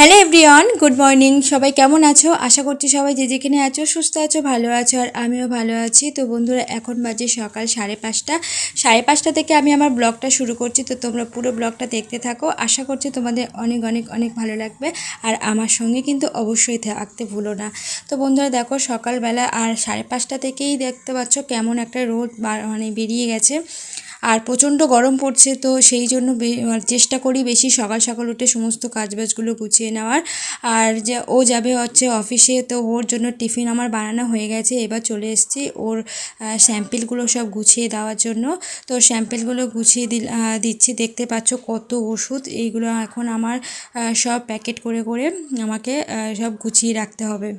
Hello everyone, good morning. সবাই কেমন আছো? আশা করছি সবাই যে যেখানে আছো, সুস্থ আছো, ভালো আছো, আর আমিও ভালো আছি। তো বন্ধুরা, এখন বাজে সকাল সাড়ে পাঁচটা। সাড়ে পাঁচটা থেকে আমি আমার ব্লগটা শুরু করছি, তো তোমরা পুরো ব্লগটা দেখতে থাকো। আশা করছি তোমাদের অনেক অনেক অনেক ভালো লাগবে। আর আমার সঙ্গে কিন্তু অবশ্যই থাকতে ভুলো না। তো বন্ধুরা, দেখো সকালবেলা আর সাড়ে পাঁচটা থেকেই দেখতে পাচ্ছ কেমন একটা রোদ মানে বেরিয়ে গেছে। আর প্রচণ্ড গরম পড়ছে, তো সেই জন্য মানে চেষ্টা করি বেশি সকাল সকাল উঠে সমস্ত কাজবাজগুলো গুছিয়ে নেওয়ার। আর যে, ও যাবে হচ্ছে অফিসে, তো ওর জন্য টিফিন আমার বানানো হয়ে গেছে, এবার চলে এসেছি ওর স্যাম্পেলগুলো সব গুছিয়ে দেওয়ার জন্য। তো স্যাম্পেলগুলো গুছিয়ে দিল দিচ্ছি, দেখতে পাচ্ছ কত ওষুধ, এইগুলো এখন আমার সব প্যাকেট করে করে আমাকে সব গুছিয়ে রাখতে হবে।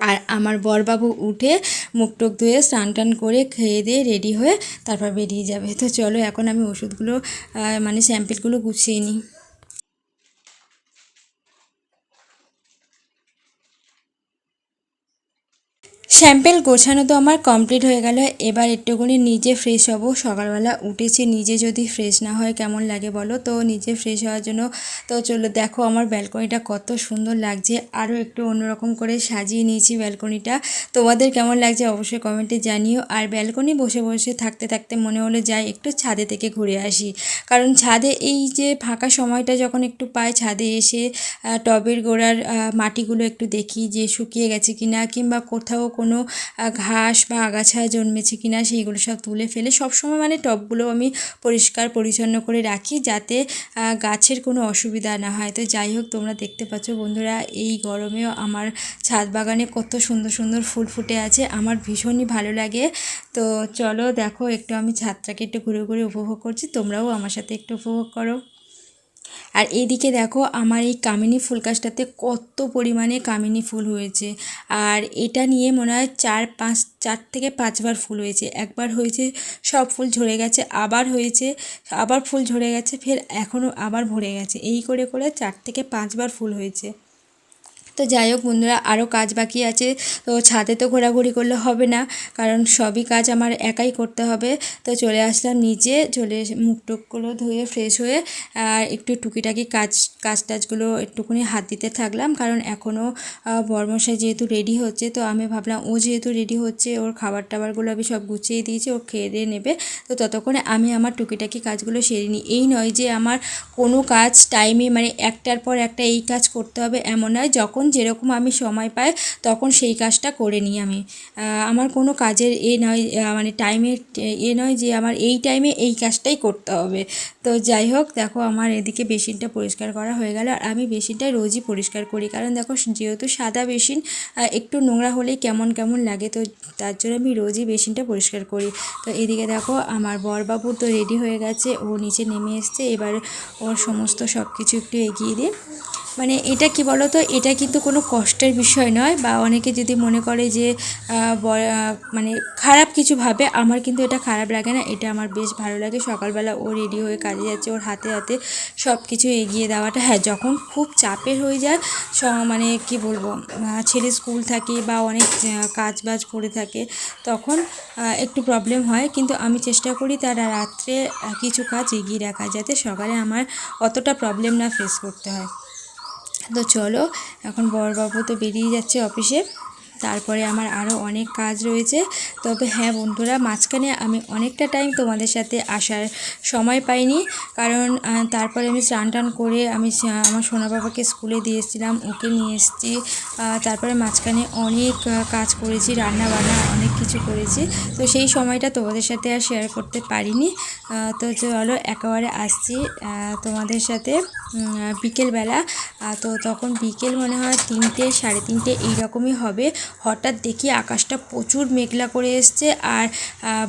আর আমার বরবাবু উঠে মুখ টুক ধুয়ে স্নান টান করে খেয়ে দিয়ে রেডি হয়ে তারপর বেরিয়ে যাবে। তো চলো এখন আমি ওষুধগুলো মানে স্যাম্পেলগুলো গুছিয়ে নিই। স্যাম্পেল গোছানো তো আমার কমপ্লিট হয়ে গেল। এবার একটুখানি নিজে ফ্রেশ হব। সকালবেলা উঠেছি, নিজে যদি ফ্রেশ না হয় কেমন লাগে বলো? তো নিজে ফ্রেশ হওয়ার জন্য তো চলো দেখো আমার ব্যালকনিটা কত সুন্দর লাগছে। আরও একটু অন্যরকম করে সাজিয়ে নিয়েছি ব্যালকনিটা। তোমাদের কেমন লাগছে অবশ্যই কমেন্টে জানিও। আর ব্যালকনি বসে বসে থাকতে থাকতে মনে হলো যাই একটু ছাদে থেকে ঘুরে আসি। কারণ ছাদে এই যে ফাঁকা সময়টা যখন একটু পাই, ছাদে এসে টবের গোড়ার মাটিগুলো একটু দেখি যে শুকিয়ে গেছে কিনা কিংবা কোথাও কোনো ঘাস বা আগাছা জন্মেছে কিনা সেইগুলো সব তুলে ফেলে। সবসময় মানে টবগুলো আমি পরিষ্কার পরিচ্ছন্ন করে রাখি যাতে গাছের কোনো অসুবিধা না হয়। তো যাই হোক, তোমরা দেখতে পাচ্ছ বন্ধুরা, এই গরমেও আমার ছাদ বাগানে কত সুন্দর সুন্দর ফুল ফুটে আছে। আমার ভীষণই ভালো লাগে। তো চলো দেখো, একটু আমি ছাদটাকে একটু ঘুরে ঘুরে উপভোগ করছি। তোমরাও আমার সাথে একটু উপভোগ করো। আর এদিকে দেখো আমার এই কামিনী ফুল গাছটাতে কত পরিমাণে কামিনী ফুল হয়েছে। আর এটা নিয়ে মনে হয় চার পাঁচ, চার থেকে পাঁচবার ফুল হয়েছে। একবার হয়েছে সব ফুল ঝরে গেছে, আবার হয়েছে, আবার ফুল ঝরে গেছে, ফের এখনও আবার ভরে গেছে। এই করে করে চার থেকে পাঁচবার ফুল হয়েছে। তো যাই হোক বন্ধুরা আরও কাজ বাকি আছে, তো ছাদে তো ঘোরাঘুরি করলে হবে না, কারণ সবই কাজ আমার একাই করতে হবে। তো চলে আসলাম নিচে চলে মুখ টুকগুলো ধুয়ে ফ্রেশ হয়ে, আর একটু টুকিটাকি কাজ কাজ টাজগুলো একটুখানি হাত দিতে থাকলাম, কারণ এখনও বর্মশাই যেহেতু রেডি হচ্ছে, তো আমি ভাবলাম ও যেহেতু রেডি হচ্ছে, ওর খাবার টাবারগুলো আমি সব গুছিয়ে দিয়েছি, ও খেয়ে নেবে। তো ততক্ষণে আমি আমার টুকিটাকি কাজগুলো সেরে নিই। এই নয় যে আমার কোনো কাজ টাইমে মানে একটার পর একটা এই কাজ করতে হবে, এমন নয়, যখন যেরকম আমি সময় পাই, তখন সেই কাজটা করে নিই আমি। আমার কোনো কাজের এ নয় মানে টাইমের এ নয় যে আমার এই টাইমে এই কাজটাই করতে হবে। তো যাই হোক, দেখো আমার এদিকে বেসিনটা পরিষ্কার করা হয়ে গেল আর আমি বেসিনটা রোজই পরিষ্কার করি। কারণ দেখো, যেহেতু সাদা বেসিন একটু নোংরা হলেই কেমন কেমন লাগে, তো তার জন্য আমি রোজই বেসিনটা পরিষ্কার করি। তো এদিকে দেখো, আমার বরবাবু তো রেডি হয়ে গেছে, ও নিচে নেমে এসছে, এবার ওর সমস্ত সব কিছু একটু এগিয়ে দিই মানে এটা কি বলো তো এটা কিন্তু কোনো কষ্টের বিষয় নয় বা অনেকে যদি মনে করে যে মানে খারাপ কিছু ভাবে, আমার কিন্তু এটা খারাপ লাগে না, এটা আমার বেশ ভালো লাগে। সকালবেলা ও রেডি হয়ে কাজে যাচ্ছে, ওর হাতে হাতে সব কিছু এগিয়ে দেওয়াটা। হ্যাঁ যখন খুব চাপের হয়ে যায়, স- মানে কি বলব ছেলে স্কুল থাকে বা অনেক কাজ বাজ পড়ে থাকে, তখন একটু প্রবলেম হয়। কিন্তু আমি চেষ্টা করি তারা রাত্রে কিছু কাজ এগিয়ে রাখা যাতে সকালে আমার অতটা প্রবলেম না ফেস করতে হয়। তো চলো এখন বরবাবু তো বেরিয়ে যাচ্ছে অফিসে তারপরে আমার আরও অনেক কাজ রয়েছে। তবে হ্যাঁ বন্ধুরা, মাঝখানে আমি অনেকটা টাইম তোমাদের সাথে আসার সময় পাইনি। কারণ তারপরে আমি স্নান টান করে আমি আমার সোনা বাবাকে স্কুলে দিয়ে এসেছিলাম ওকে নিয়ে এসেছি। তারপরে মাঝখানে অনেক কাজ করেছি রান্না বান্না অনেক কিছু করেছি। তো সেই সময়টা তোমাদের সাথে আর শেয়ার করতে পারিনি। তো চলো একেবারে আসছি তোমাদের সাথে বিকেলবেলা। তো তখন বিকেল মনে হয় তিনটে, সাড়ে তিনটে এইরকমই হবে। হঠাৎ দেখি আকাশটা প্রচুর মেঘলা করে এসছে আর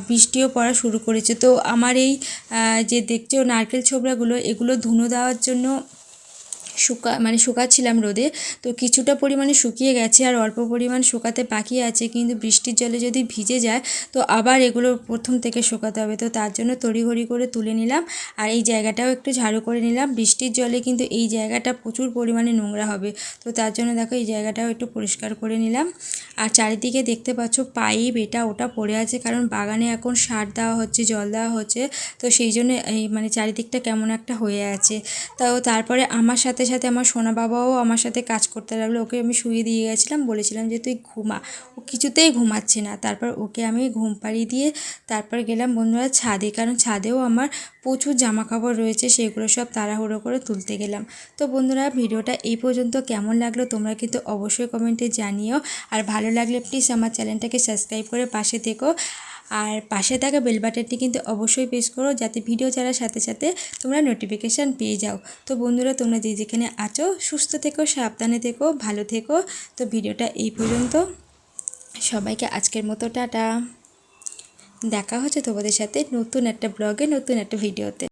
বৃষ্টিও পড়া শুরু করেছে। তো আমার এই যে দেখছ নারকেল ছোবড়াগুলো, এগুলো ধুনো দেওয়ার জন্য শুকা মানে শুকাচ্ছিলাম রোদে। তো কিছুটা পরিমাণে শুকিয়ে গেছে আর অল্প পরিমাণ শুকাতে বাকি আছে। কিন্তু বৃষ্টির জলে যদি ভিজে যায়, তো আবার এগুলো প্রথম থেকে শুকাতে হবে। তো তার জন্য তড়িঘড়ি করে তুলে নিলাম আর এই জায়গাটাও একটু ঝাড়ু করে নিলাম। বৃষ্টির জলে কিন্তু এই জায়গাটা প্রচুর পরিমাণে নোংরা হবে। তো তার জন্য দেখো এই জায়গাটাও একটু পরিষ্কার করে নিলাম। আর চারিদিকে দেখতে পাচ্ছ পাইপ, এটা ওটা পড়ে আছে। কারণ বাগানে এখন সার দেওয়া হচ্ছে, জল দেওয়া হচ্ছে। তো সেই জন্য এই মানে চারিদিকটা কেমন একটা হয়ে আছে। তো তারপরে আমার সাথে সাথে আমার সোনা বাবাও আমার সাথে কাজ করতে লাগল, ওকে আমি শুয়ে দিয়ে গেছিলাম, বলেছিলাম যে তুই ঘুমা। ও কিছুতেই ঘুমাচ্ছে না। তারপর ওকে আমি ঘুম পাড়িয়ে দিয়ে তারপর গেলাম বন্ধুরা ছাদে, কারণ ছাদেও আমার প্রচুর জামা কাপড় রয়েছে, সেগুলো সব তাড়াহুড়ো করে তুলতে গেলাম। তো বন্ধুরা, ভিডিওটা এই পর্যন্ত। কেমন লাগল তোমরা কিন্তু অবশ্যই কমেন্টে জানিও। আর ভালো লাগলে প্লিজ আমার চ্যানেলটাকে সাবস্ক্রাইব করে পাশে থেকো। আর পাশে থাকা বেল বাটনটি কিন্তু অবশ্যই প্রেস করো যাতে ভিডিও ছাড়ার সাথে সাথে তোমরা নোটিফিকেশান পেয়ে যাও। তো বন্ধুরা, তোমরা যে যেখানে আছো, সুস্থ থেকো, সাবধানে থেকো, ভালো থেকো। তো ভিডিওটা এই পর্যন্ত। সবাইকে আজকের মতো টাটা। দেখা হচ্ছে তোমাদের সাথে নতুন একটা ব্লগে নতুন একটা ভিডিওতে